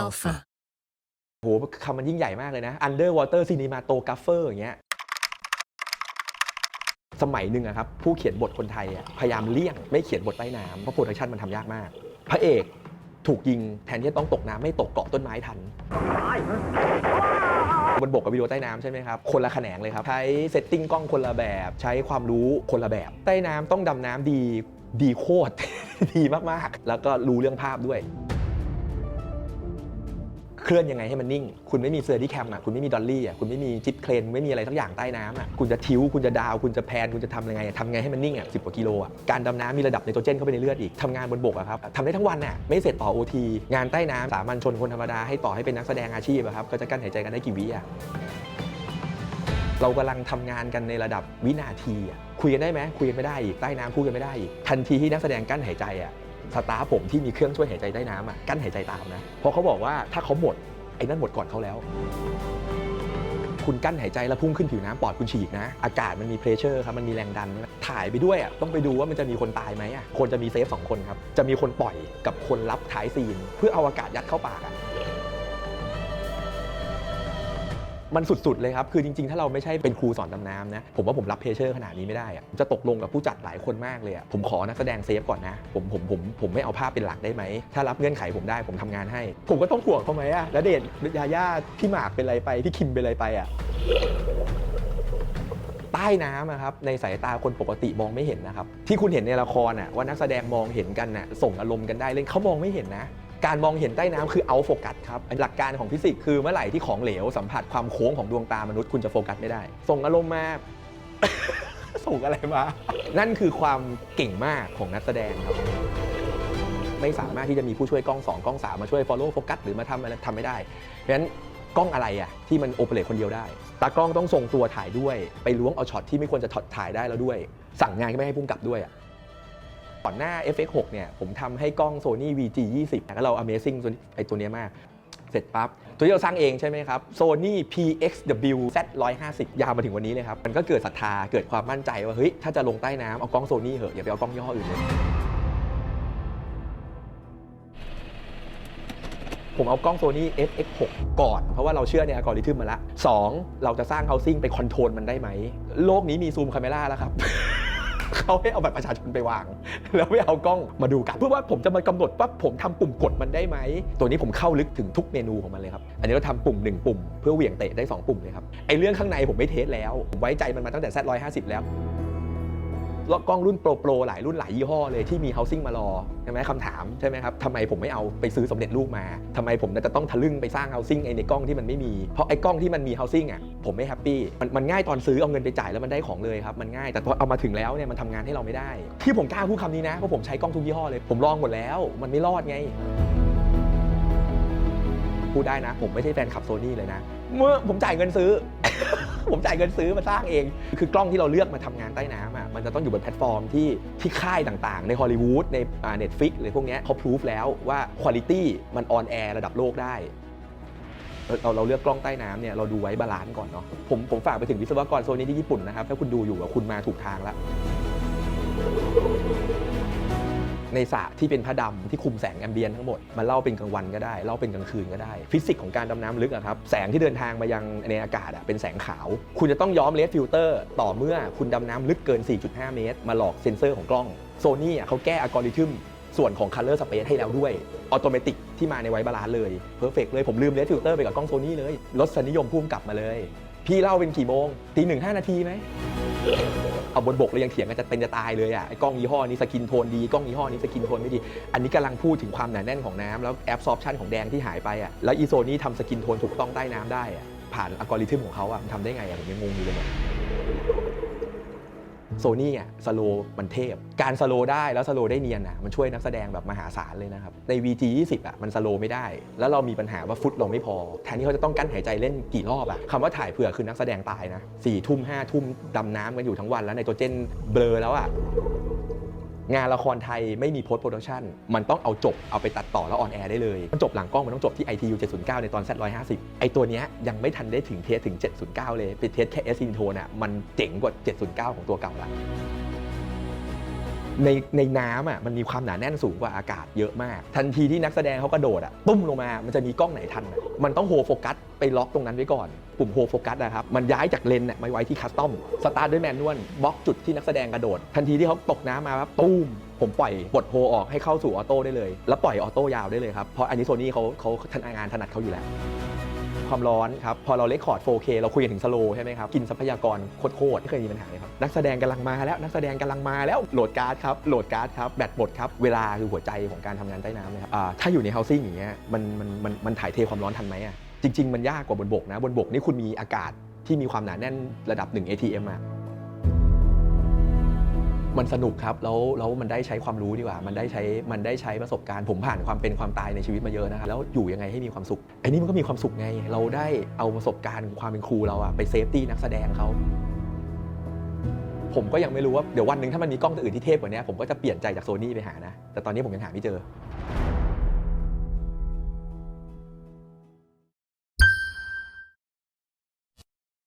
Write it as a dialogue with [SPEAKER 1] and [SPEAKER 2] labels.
[SPEAKER 1] Alpha.
[SPEAKER 2] โหคำมันยิ่งใหญ่มากเลยนะ Underwater Cinematographer อย่างเงี้ยสมัยหนึ่งอะครับผู้เขียนบทคนไทยอะพยายามเลี่ยงไม่เขียนบทใต้น้ำเพราะโปรดักชันมันทำยากมาก พระเอกถูกยิงแทนที่จะต้องตกน้ำไม่ตกเกาะต้นไม้ทันบนบกกับวิดีโอใต้น้ำใช่ไหมครับ คนละแขนงเลยครับ ใช้เซตติ้งกล้องคนละแบบ ใช้ความรู้คนละแบบ ใต้น้ำต้องดำน้ำดีดีโคตร ดีมาก ๆ แล้วก็รู้เรื่องภาพด้วย เคลื่อนยังไงให้มันนิ่ง คุณไม่มีเซอร์ดี้แคมอะคุณไม่มีดอลลี่อะคุณไม่มีจิตเครนไม่มีอะไรสักอย่างใต้น้ำอะคุณจะทิวคุณจะดาวคุณจะแพนคุณจะทำยังไงทำไงให้มันนิ่งอะสิบกว่ากิโลอะการดำน้ำมีระดับไนโตรเจนเข้าไปในเลือดอีกทำงานบนบกอะครับทำได้ทั้งวันอะไม่เสร็จต่อโอทีงานใต้น้ำสามัญชนคนธรรมดาให้ต่อให้เป็นนักแสดงอาชีพอะครับก็จะกั้นหายใจกันได้กี่วิอะเรากำลังทำงานกันในระดับวินาทีอะคุยกันได้ไหมคุยกันไม่ได้อีกใต้น้ำพูดกันไม่ได้อีกทันทีที่นักแสดงกั้นหายใจอะ สตาฟผมที่มีเครื่องช่วยหายใจใต้น้ำอะกั้นหายใจตามนะ เพราะเขาบอกว่าถ้าเขาหมดไอ้นั่นหมดก่อนเขาแล้ว คุณกั้นหายใจแล้วพุ่งขึ้นผิวน้ำปอดคุณฉีกนะ อากาศมันมีเพรสเชอร์ครับมันมีแรงดัน ถ่ายไปด้วยอะต้องไปดูว่ามันจะมีคนตายไหมอะคนจะมีเซฟสองคนครับจะมีคนปล่อยกับคนรับท้ายซีน เพื่อเอาอากาศยัดเข้าปากอะ มันสุดๆเลยครับ คือจริงๆ ถ้าเราไม่ใช่เป็นครูสอนดำน้ำนะ ผมว่าผมรับเพเชอร์ขนาดนี้ไม่ได้อะจะตกลงกับผู้จัดหลายคนมากเลยอะผมขอนักแสดงเซฟก่อนนะ ผมผมผมผมไม่เอาภาพเป็นหลักได้ไหม ถ้ารับเงื่อนไขผมได้ผมทำงานให้ ผมก็ต้องห่วงเขาไหมอะแล้วเดชยาย่าพี่หมากเป็นอะไรไปพี่คิมเป็นอะไรไปอะใต้น้ำอะครับในสายตาคนปกติมองไม่เห็นนะครับที่คุณเห็นในละครอะว่านักแสดงมองเห็นกันน่ะส่งอารมณ์กันได้เล่นเขามองไม่เห็นนะ การมองเห็นใต้น้ำคือเอาโฟกัสครับหลักการของฟิสิกส์คือเมื่อไหร่ที่ของเหลวสัมผัสความโค้งของดวงตามนุษย์คุณจะโฟกัสไม่ได้ ส่งอารมณ์มาส่งอะไรมา นั่นคือความเก่งมากของนักแสดงครับ ไม่สามารถที่จะมีผู้ช่วยกล้อง 2 กล้อง 3 มาช่วย follow โฟกัสหรือมาทำอะไรทำไม่ได้ เพราะฉะนั้นกล้องอะไรอะที่มันโอเปเรตคนเดียวได้ ตากล้องต้องทรงตัวถ่ายด้วย ไปล้วงเอาช็อตที่ไม่ควรจะถอดถ่ายได้แล้วด้วย สั่งงานไม่ให้พุ่มกลับด้วยอะ ก่อนหน้า FX6 เนี่ยผมทำให้กล้อง Sony VG 20 แล้วเรา Amazing ตัวนี้ไอตัวเนี้ยมาก เสร็จปั๊บ ตัวที่เราสร้างเองใช่ไหมครับ Sony PXW Z 150 ยาวมาถึงวันนี้เลยครับ มันก็เกิดศรัทธาเกิดความมั่นใจว่า เฮ้ย ถ้าจะลงใต้น้ำเอากล้อง Sony เหอะ อย่าไปเอากล้องยี่ห้ออื่นเลย ผมเอากล้อง Sony FX6 ก่อน เพราะว่าเราเชื่อในอัลกอริทึมมาละ 2. เราจะสร้าง housing ไปคอนโทรลมันได้ไหมโลกนี้มีซูมคาเมล่าแล้วครับ เขาให้เอาบัตรประชาชนไปวาง แล้วไม่เอากล้องมาดูกัน เพื่อว่าผมจะมากำหนดว่าผมทำปุ่มกดมันได้ไหม ตัวนี้ผมเข้าลึกถึงทุกเมนูของมันเลยครับ อันนี้เราทำปุ่ม 1 ปุ่ม เพื่อเหวี่ยงเตะได้ 2 ปุ่มเลยครับ ไอเรื่องข้างในผมไม่เทสแล้ว ผมไว้ใจมันมาตั้งแต่ Z150 แล้วแล้ว กล้องรุ่นโปรโปรหลายรุ่นหลายยี่ห้อเลยที่มี housing มารอใช่ไหมคำถามใช่ไหมครับทำไมผมไม่เอาไปซื้อสำเร็จรูปมาทำไมผมจะต้องทะลึ่งไปสร้าง housing ไอ้ในกล้องที่มันไม่มีเพราะไอ้กล้องที่มันมี housing อะผมไม่แฮปปี้มันมันง่ายตอนซื้อเอาเงินไปจ่ายแล้วมันได้ของเลยครับมันง่ายแต่พอเอามาถึงแล้วเนี่ยมันทำงานให้เราไม่ได้ ที่ผมกล้าพูดคำนี้นะเพราะผมใช้กล้องทุกยี่ห้อเลย ผมลองหมดแล้ว มันไม่รอดไงพูดได้นะ ผมไม่ใช่แฟนขับโซนี่เลยนะ เมื่อผมจ่ายเงินซื้อ ผมจ่ายเงินซื้อมาสร้างเอง คือกล้องที่เราเลือกมาทำงานใต้น้ำอะมันจะต้องอยู่บนแพลตฟอร์มที่ที่ค่ายต่างๆ ในฮอลลีวูดในเน็ตฟิกหรือพวกนี้เขาพิสูจแล้วว่าคุณภาพมันออนแอร์ระดับโลกได้เราเราเลือกกล้องใต้น้ำเนี่ยเราดูไว้บาลานซ์ก่อนเนาะผมผมฝากไปถึงวิศวกรโซนี่ที่ญี่ปุ่นนะครับ ถ้าคุณดูอยู่อะคุณมาถูกทางแล้ว ในสระที่เป็นผ้าดำที่คุมแสงแอมเบียนทั้งหมดมันเล่าเป็นกลางวันก็ได้เล่าเป็นกลางคืนก็ได้ฟิสิกส์ของการดำน้ำลึกอะครับแสงที่เดินทางมายังในอากาศอะเป็นแสงขาว คุณจะต้องย้อมเลสฟิลเตอร์ต่อเมื่อคุณดำน้ำลึกเกิน 4.5 เมตร มาหลอกเซ็นเซอร์ของกล้องโซนี่เขาแก้อัลกอริทึมส่วนของ Color Space ให้แล้วด้วยออโตเมติกที่มาในไวบาลานเลยเพอร์เฟกเลยผมลืมเลสฟิลเตอร์ไปกับกล้องโซนี่เลยลดสนิยมพุ่มกลับมาเลย พี่เล่าเป็นกี่โมงตีหนึ่งห้านาทีไหม เอาบนบกเรายังเถียงกันจะเป็นจะตายเลยอะไอ้กล้องยี่ห้อนี้สกินโทนดีกล้องยี่ห้อนี้สกินโทนไม่ดี อันนี้กำลังพูดถึงความหนาแน่นของน้ำแล้วแอบซอ t ชันของแดงที่หายไปอะแล้วอีโซนี่ทำสกินโทนถูกต้องใต้น้ำได้อะผ่านอัลกอริทึมของเขาอะมันทำได้ไงอะผมยังงงอยู่เลยเนี่ย โซนี่อะสโลมันเทพ การสโลได้แล้วสโลได้เนียนอะมันช่วยนักแสดงแบบมหาศาลเลยนะครับใน VG 20อะมันสโลไม่ได้ แล้วเรามีปัญหาว่าฟุตเราไม่พอ แทนที่เขาจะต้องกั้นหายใจเล่นกี่รอบอะคำว่าถ่ายเผื่อคือนักแสดงตายนะสี่ทุ่มห้าทุ่มดำน้ำกันอยู่ทั้งวันแล้วในตัวเจนเบลอแล้วอะ งานละครไทยไม่มีโพสต์โปรดักชันมันต้องเอาจบเอาไปตัดต่อแล้วออนแอร์ได้เลย มันจบหลังกล้องมันต้องจบที่ ITU 709 ในตอน Z150 ไอตัวเนี้ยยังไม่ทันได้ถึงเทสถึง 709 เลยไปเทสแค่ S ซินโทนอะมันเจ๋งกว่า 709 ของตัวเก่าละ ในในน้ำอะมันมีความหนาแน่นสูงกว่าอากาศเยอะมาก ทันทีที่นักแสดงเขากระโดดอะตุ้มลงมามันจะมีกล้องไหนทันอะมันต้องโฮโฟกัสไปล็อกตรงนั้นไว้ก่อน ปุ่มโฮโฟกัสนะครับมันย้ายจากเลนส์น่ะมาไว้ที่คัสตอมสตาร์ทด้วยแมนนวลบล็อกจุดที่นักแสดงกระโดด ทันทีที่เขาตกน้ำมาครับตุ้มผมปล่อยบทโฮออกให้เข้าสู่ออโต้ได้เลย แล้วปล่อยออโต้ยาวได้เลยครับเพราะอันนี้โซนี่เขาเขาทำงานถนัดเขาอยู่แล้ว ความร้อนครับ พอเราเลคคอร์ด 4K เราคุยกันถึงสโลใช่ไหมครับ กินทรัพยากรโคตรๆไม่เคยมีปัญหาเลยครับ นักแสดงกำลังมาแล้ว นักแสดงกำลังมาแล้ว โหลดการ์ดครับ โหลดการ์ดครับ แบตหมดครับ เวลาคือหัวใจของการทำงานใต้น้ำนะครับอ่าถ้าอยู่ใน housing อย่างเงี้ย มัน มัน มัน มันถ่ายเทความร้อนทันไหมอะจริง ๆ มันยากกว่าบนบกนะ บนบกนี่คุณมีอากาศที่มีความหนาแน่นระดับ 1 ATM อะ มันสนุกครับแล้วแล้วมันได้ใช้ความรู้ดีกว่า มันได้ใช้มันได้ใช้ประสบการณ์ผมผ่านความเป็นความตายในชีวิตมาเยอะนะครับแล้วอยู่ยังไงให้มีความสุขไอ้นี่มันก็มีความสุขไง เราได้เอาประสบการณ์ความเป็นครูเราอะไปเซฟตี้นักแสดงเขาผมก็ยังไม่รู้ว่าเดี๋ยววันหนึ่งถ้ามันมีกล้องตัวอื่นที่เทพกว่านี้ผมก็จะเปลี่ยนใจจากโซนี่ไปหานะ แต่ตอนนี้ผมยังหาไม่เจอ